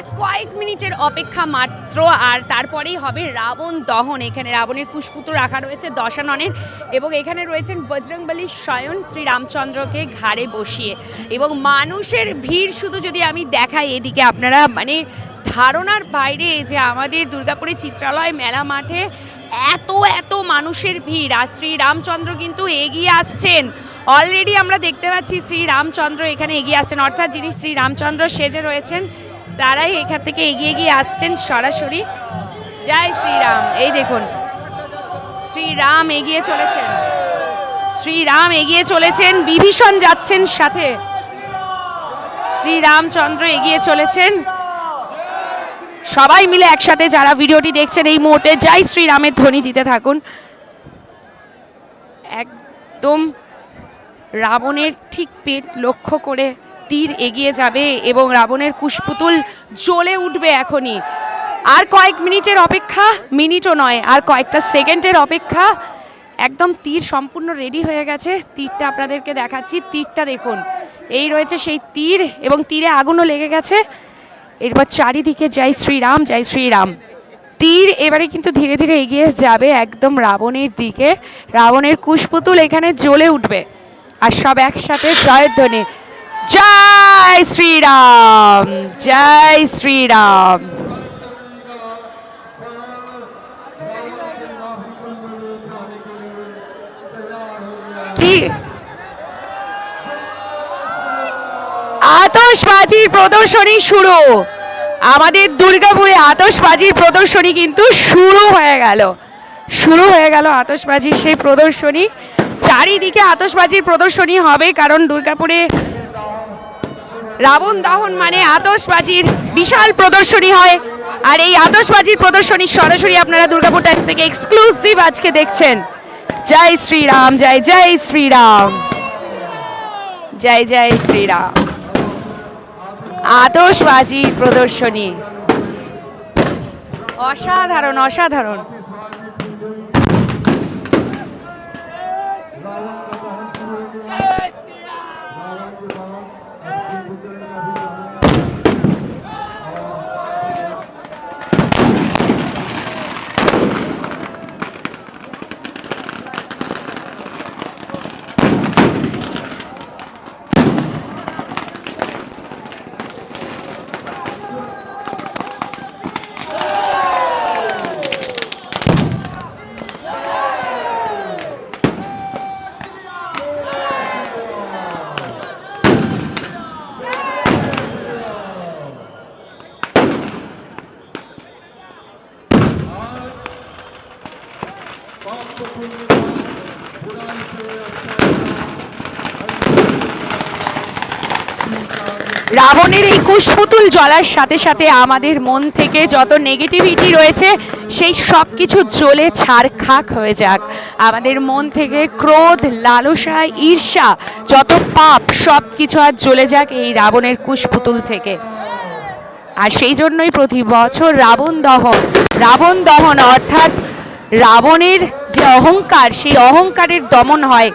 আর কয়েক মিনিটের অপেক্ষা মাত্র, আর তারপরেই হবে রাবণ দহন। এখানে রাবণের কুশপুতো রাখা রয়েছে দশাননের, এবং এখানে রয়েছেন বজরংবলী স্বয়ং শ্রীরামচন্দ্রকে ঘাড়ে বসিয়ে। এবং মানুষের ভিড় শুধু যদি আমি দেখাই এদিকে, আপনারা মানে ধারণার বাইরে যে আমাদের দুর্গাপুরের চিত্রালয় মেলা মাঠে এত এত মানুষের ভিড়, আর শ্রী রামচন্দ্র কিন্তু এগিয়ে আসছেন। অলরেডি আমরা দেখতে পাচ্ছি শ্রী রামচন্দ্র এখানে এগিয়ে আসছেন, অর্থাৎ যিনি শ্রী রামচন্দ্র সেজে রয়েছেন তারাই এখান থেকে এগিয়ে গিয়ে আসছেন সরাসরি। জয় শ্রীরাম। এই দেখুন, শ্রীরাম এগিয়ে চলেছেন। শ্রীরাম এগিয়ে চলেছেন, বিভীষণ যাচ্ছেন সাথে। শ্রীরামচন্দ্র এগিয়ে চলেছেন। সবাই মিলে একসাথে যারা ভিডিওটি দেখছেন এই মুহূর্তে, জয় শ্রীরামের ধ্বনি দিতে থাকুন। একদম রাবণের ঠিক পেট লক্ষ্য করে তীর এগিয়ে যাবে এবং রাবণের কুশপুতুল জ্বলে উঠবে এখনই। আর কয়েক মিনিটের অপেক্ষা, মিনিটও নয়, আর কয়েকটা সেকেন্ডের অপেক্ষা। একদম তীর সম্পূর্ণ রেডি হয়ে গেছে। তীরটা আপনাদেরকে দেখাচ্ছি। তীরটা দেখুন। এই রয়েছে সেই তীর এবং তীরে আগুনও লেগে গেছে। এরপর চারিদিকে জয় শ্রীরাম জয় শ্রীরাম। তীর এবারে কিন্তু ধীরে ধীরে এগিয়ে যাবে একদম রাবণের দিকে। রাবণের কুশপুতুল এখানে জ্বলে উঠবে। আর সব একসাথে জয়ধ্বনি। জয় শ্রীরাম জয় শ্রীরাম। কি? আতশবাজির প্রদর্শনী শুরু। আমাদের দুর্গাপুরে আতশবাজির প্রদর্শনী কিন্তু শুরু হয়ে গেল। শুরু হয়ে গেল আতশবাজির সেই প্রদর্শনী। চারিদিকে আতশবাজির প্রদর্শনী হবে কারণ দুর্গাপুরে রাবণ দহন মানে আতশবাজির বিশাল প্রদর্শনী হয়। আর এই আতশবাজির প্রদর্শনী সরাসরি আপনারা দুর্গাপুর টাইমস থেকে এক্সক্লুসিভ আজকে দেখছেন। জয় শ্রীরাম, জয় জয় শ্রীরাম। জয় জয় শ্রীরাম। আতশবাজির প্রদর্শনী। অসাধারণ অসাধারণ। রাবণের এই কুশপুতুল জ্বলার সাথে সাথে আমাদের মন থেকে যত নেগেটিভিটি রয়েছে, সেই সব কিছু জ্বলে ছারখাক হয়ে যাক। আমাদের মন থেকে ক্রোধ, লালসা, ঈর্ষা, যত পাপ সব কিছু আর জ্বলে যাক এই রাবণের কুশপুতুল থেকে। আর সেই জন্যই প্রতি বছর রাবণ দহন রাবণ দহন অর্থাৎ রাবণের যে অহংকার, সেই অহংকারের দমন হয়।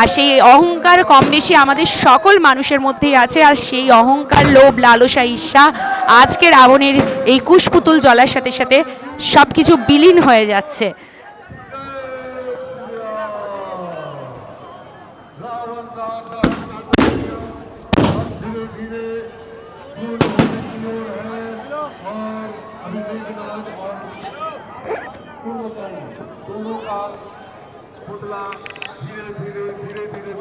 আর সেই অহংকার কম বেশি আমাদের সকল মানুষের মধ্যেই আছে। আর সেই অহংকার, লোভ, লালসা, ঈর্ষা আজকের রাবণের এই কুশপুতুল জলার সাথে সাথে সব কিছু বিলীন হয়ে যাচ্ছে। दोनों का पुतला धीरे धीरे धीरे धीरे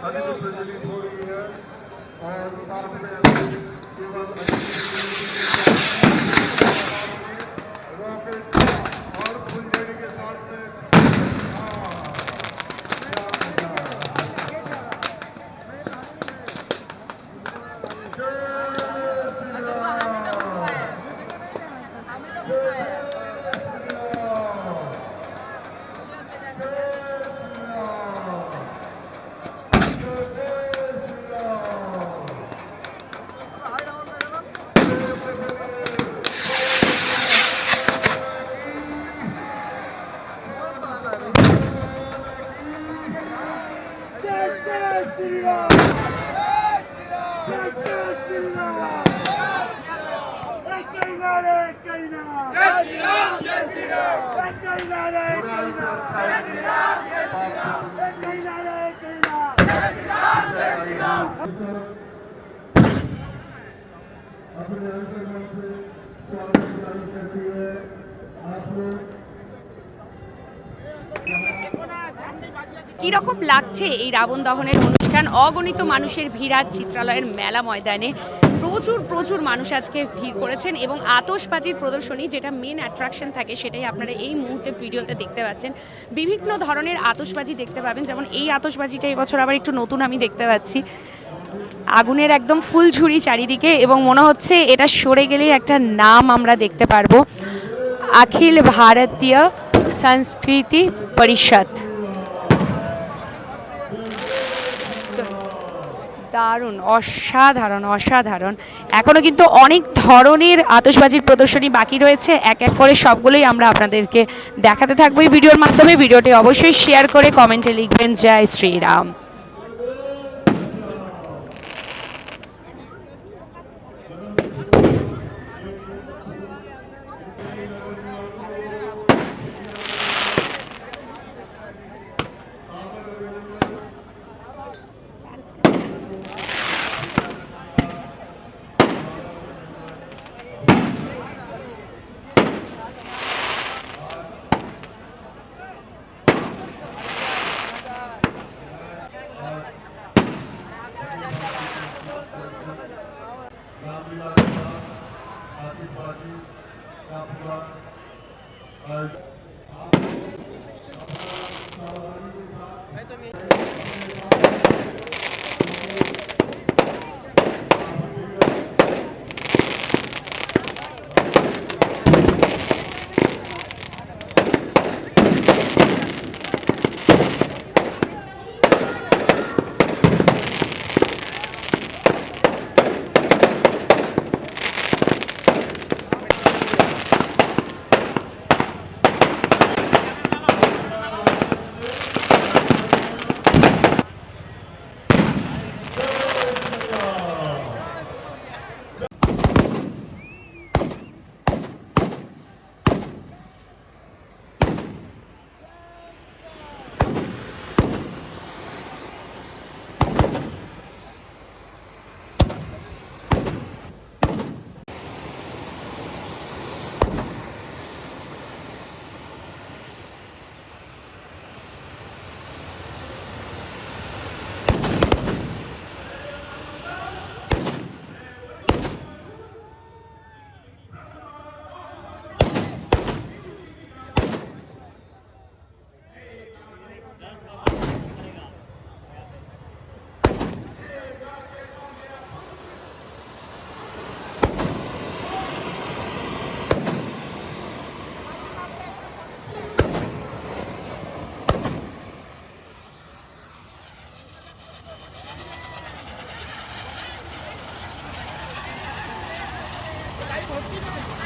अभी तो प्रज्वलित हो रही है और साथ में अभी केवल रॉकेट আপনাদের মধ্যে স্বাগত জানাই আপনি करती है आप लोग কীরকম লাগছে এই রাবণ দহনের অনুষ্ঠান অগণিত মানুষের ভিড় আজ চিত্রালয়ের মেলা ময়দানে প্রচুর প্রচুর মানুষ আজকে ভিড় করেছেন এবং আতশবাজির প্রদর্শনী যেটা মেন অ্যাট্রাকশন থাকে সেটাই আপনারা এই মুহূর্তে ভিডিওতে দেখতে পাচ্ছেন বিভিন্ন ধরনের আতশবাজি দেখতে পাবেন যেমন এই আতশবাজিটা এবছর আবার একটু নতুন আমি দেখতে পাচ্ছি আগুনের একদম ফুল ঝুড়ি চারিদিকে এবং মনে হচ্ছে এটা সরে গেলেই একটা নাম আমরা দেখতে পারবো অখিল ভারতীয় সংস্কৃতি পরিষদ দারুণ, অসাধারণ অসাধারণ। এখনও কিন্তু অনেক ধরনের আতশবাজির প্রদর্শনী বাকি রয়েছে। এক এক করে সবগুলোই আমরা আপনাদেরকে দেখাতে থাকব এই ভিডিওর মাধ্যমে। ভিডিওটি অবশ্যই শেয়ার করে কমেন্টে লিখবেন। জয় শ্রীরাম। বাজি কাপড়া আর ভাই তুমি 더 찍어야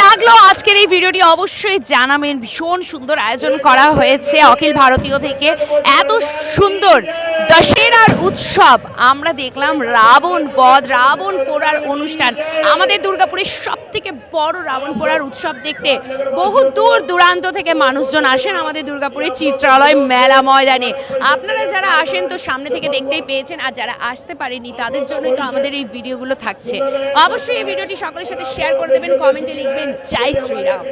লাগল আজকের এই ভিডিওটি? অবশ্যই জানাবেন। ভীষণ সুন্দর আয়োজন করা হয়েছে অখিল ভারতীয় থেকে। এত সুন্দর দশেরার উৎসব। আমরা দেখলাম রাবণ বধ, রাবণ পোড়ার অনুষ্ঠান। আমাদের দুর্গাপুরের সব থেকে বড় রাবণ পোড়ার উৎসব দেখতে বহু দূর দূরান্ত থেকে মানুষজন আসেন আমাদের দুর্গাপুরের চিত্রালয় মেলা ময়দানে। আপনারা যারা আসেন তো সামনে থেকে দেখতেই পেয়েছেন, আর যারা আসতে পারেনি তাদের জন্যই তো আমাদের এই ভিডিওগুলো থাকছে। অবশ্যই এই ভিডিওটি সকলের সাথে শেয়ার করে দেবেন কমেন্টে লিখবেন, জয় শ্রীরাম।